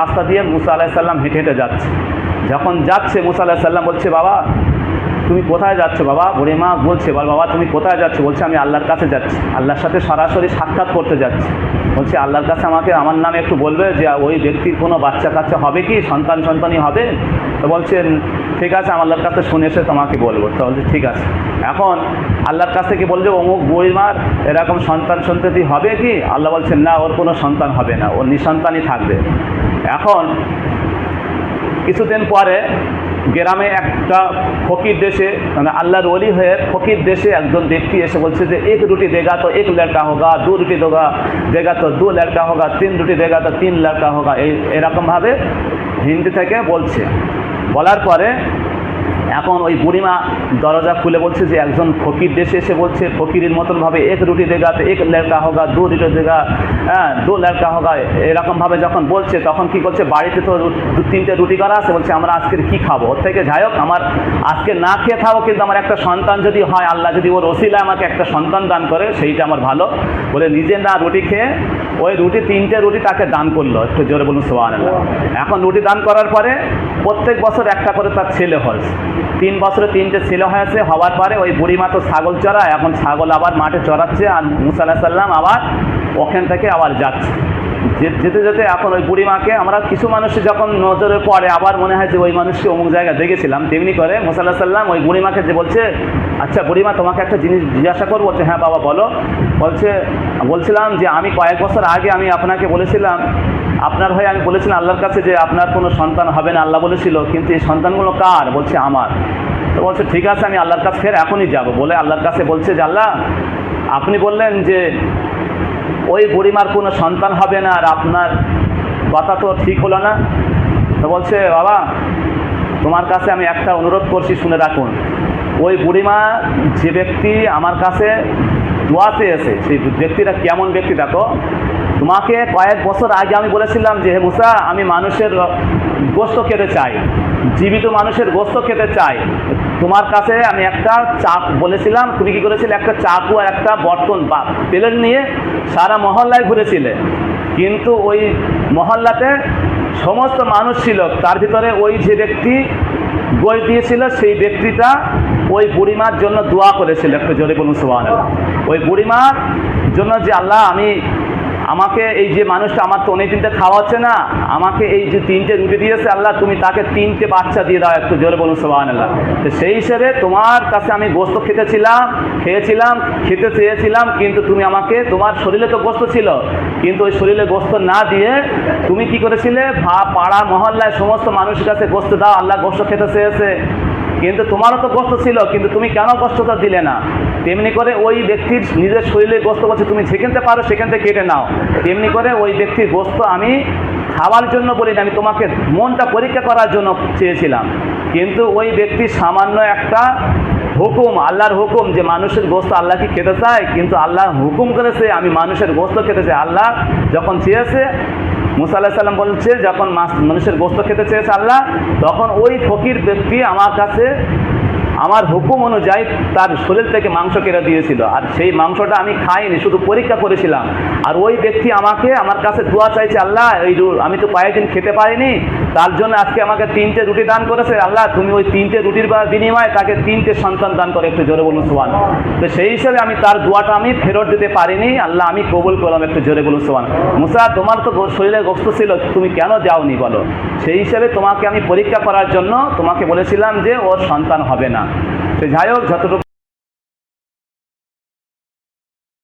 রাস্তা দিয়ে মুসা আলাহিসাল্লাম হেঁটে হেঁটে যাচ্ছে। যখন যাচ্ছে, মুসা আলাহিসাল্লাম বলছে, বাবা, তুমি কোথায় যাচ্ছ বাবা? বলে বুড়িমা বলছে, বল বাবা, তুমি কোথায় যাচ্ছ? বলছে, আমি আল্লাহর কাছে যাচ্ছি। আল্লাহর সাথে সরাসরি সাক্ষাৎ করতে যাচ্ছি। বলছে, আল্লাহর কাছে আমাকে, আমার নামে একটু বলবে যে, ওই ব্যক্তির কোনো বাচ্চা কাচ্চা হবে কি? সন্তান সন্তানই হবে? তো বলছেন ঠিক আছে, আমি আল্লাহর কাছে শুনে এসে তোমাকে বলব। তো বলছে, ঠিক আছে। এখন আল্লাহর কাছ থেকে বলবে অমুক বুড়িমার এরকম সন্তান সন্ততি হবে কি? আল্লাহ বলছেন না, ওর কোনো সন্তান হবে না। ওর নিঃসন্তানই থাকবে। এখন কিছুদিন পরে গ্রামে একটা ফকির দেশে মানে আল্লাহর অলি হয়ে ফকির দেশে একজন ব্যক্তি এসে বলছে যে, এক রুটি দেগা তো এক লড়কা হোগা, দু রুটি দেগা দেগা তো দু লড়কা হোগা, তিন রুটি দেগা তো তিন লড়কা হোগা। এই এরকমভাবে হিন্দি থেকে বলছে। বলার পরে এখন ওই বুড়িমা দরজা খুলে বলছে যে একজন ফকির দেশে এসে বলছে, ফকিরের মতনভাবে এক রুটি দেগা, এক লড়কা হোগা, দু রুটি দেগা হ্যাঁ দু লড়কা হোগা এরকমভাবে যখন বলছে, তখন কি করছে, বাড়িতে তো দু তিনটে রুটি করা আছে, বলছে আমরা আজকের কি খাব? ওর থেকে যাই হোক, আমার আজকে না খেয়ে খাব, কিন্তু আমার একটা সন্তান যদি হয়, আল্লাহ যদি ওর ওসিলায় আমাকে একটা সন্তান দান করে, সেইটা আমার ভালো। বলে নিজে না রুটি খেয়ে ওই রুটি, তিনটে রুটি তাকে দান করল, একটু জোরে বলুন সোহান এখন রুটি দান করার পরে প্রত্যেক বছর একটা করে তার ছেলে হয়। তিন বছরে তিনটে ছেলে হয়েছে, হওয়ার পরে ওই বুড়িমা তো ছাগল চড়ায়, এখন ছাগল আবার মাঠে চড়াচ্ছে, আর মুসাল্লাহ সাল্লাম আবার ওখান থেকে আবার যাচ্ছে। যেতে যেতে এখন ওই বুড়িমাকে আমরা কিছু মানুষ যখন নজরে পড়ে আবার মনে হয় যে ওই মানুষকে অমুক জায়গায় দেখেছিলাম, তেমনি করে মোসাল্লাহ সাল্লাম ওই বুড়িমাকে যে বলছে আচ্ছা বুড়িমা, তোমাকে একটা জিনিস জিজ্ঞাসা করব? বলছে হ্যাঁ বাবা, বলো। বলছে, বলছিলাম যে, আমি কয়েক বছর আগে আমি আপনাকে বলেছিলাম, আপনার হয়ে আমি বলেছিলাম আল্লাহর কাছে যে, আপনার কোনো সন্তান হবে না, আল্লাহ বলেছিল, কিন্তু এই সন্তানগুলো কার? বলছে, আমার। তো বলছে, ঠিক আছে, আমি আল্লাহর কাছে ফের এখনই যাব। বলে আল্লাহর কাছে বলছে যে, আল্লাহ, আপনি বললেন যে ওই বুড়িমার কোনো সন্তান হবে না আর আপনার কথা তো ঠিক হলো না। তো বলছে, বাবা, তোমার কাছে আমি একটা অনুরোধ করছি, শুনে রাখুন। ওই বুড়িমা যে ব্যক্তি আমার কাছে দোয়াতে এসে সেই ব্যক্তিটা কেমন ব্যক্তি দেখো। তোমাকে কয়েক বছর আগে আমি বলেছিলাম যে, হে মুসা, আমি মানুষের গোস্ত খেতে চাই, জীবিত মানুষের গোস্ত খেতে চাই। তোমার কাছে আমি একটা চাপ বলেছিলাম, তুমি কি করেছিলে? একটা চাকু আর একটা বর্তন বা প্লেট নিয়ে সারা মহল্লায় ঘুরেছিলে। কিন্তু ওই মহল্লাতে সমস্ত মানুষ ছিল। তার ভিতরে ওই যে ব্যক্তি গোল দিয়েছিল, সেই ব্যক্তিটা ওই বুড়িমার জন্য দোয়া করেছিল একটু জোরে বলুন সোহান ওই বুড়িমার জন্য যে, আল্লাহ, আমি আমাকে এই যে মানুষটা আমার তো অনেক দিনটা খাওয়া হচ্ছে না, আমাকে এই যে তিনটে রুটি দিয়েছে আল্লাহ, তুমি তাকে তিনটে বাচ্চা দিয়ে দাও একটু, জোরে বলুন সোহান আল্লাহ তো সেই হিসেবে তোমার কাছে আমি গোস্ত খেতেছিলাম খেয়েছিলাম, খেতে চেয়েছিলাম, কিন্তু তুমি আমাকে, তোমার শরীরে তো গোস্ত ছিল, কিন্তু ওই শরীরে গোস্ত না দিয়ে তুমি কি করেছিলে? ভা, পাড়া, মহল্লায় সমস্ত মানুষের কাছে গোস্ত দাও, আল্লাহ গোস্ত খেতে চেয়েছে। কিন্তু তোমারও তো কষ্ট ছিল, কিন্তু তুমি কেন কষ্টটা দিলে না? তেমনি করে ওই ব্যক্তির নিজের শরীরে গোস্ত বলছে, তুমি যেখানতে পারো, সেখান থেকে কেটে নাও। তেমনি করে ওই ব্যক্তির গোস্ত আমি খাওয়ার জন্য বলি আমি তোমাকে মনটা পরীক্ষা করার জন্য চেয়েছিলাম। কিন্তু ওই ব্যক্তি সামান্য একটা হুকুম, আল্লাহর হুকুম যে মানুষের গোস্ত আল্লাহ কি খেতে চায়, কিন্তু আল্লাহ হুকুম করেছে, আমি মানুষের গোস্ত খেতে চাই। আল্লাহ যখন চেয়েছে, মুসা আল্লাহ সাল্লাম বলছে, যখন মানুষের গোস্ত খেতে চেয়েছে আল্লাহ, তখন ওই ফকির ব্যক্তি আমার কাছে আমার হুকুম অনুযায়ী তার শরীর থেকে মাংস কেটে দিয়েছিল। আর সেই মাংসটা আমি খাইনি, শুধু পরীক্ষা করেছিলাম। আর ওই ব্যক্তি আমাকে, আমার কাছে দোয়া চাইছে, আল্লাহ, এই আমি তো কয়েকদিন খেতে পারিনি, তার জন্য আজকে আমাকে তিনটে রুটি দান করেছে। আল্লাহ, তুমি ওই তিনটে রুটির বিনিময়ে তাকে তিনটে সন্তান দান করে, একটু জোরে বলুন সোয়ান তো সেই হিসেবে আমি তার দোয়াটা আমি ফেরত দিতে পারিনি। আল্লাহ, আমি কবুল করলাম, একটু জোরে বলুন সোয়ান মুসা, তোমার তো শরীরে গোস্ত ছিল, তুমি কেন যাওনি বলো? সেই হিসেবে তোমাকে আমি পরীক্ষা করার জন্য তোমাকে বলেছিলাম যে ওর সন্তান হবে না। যাই হোক যতটুকু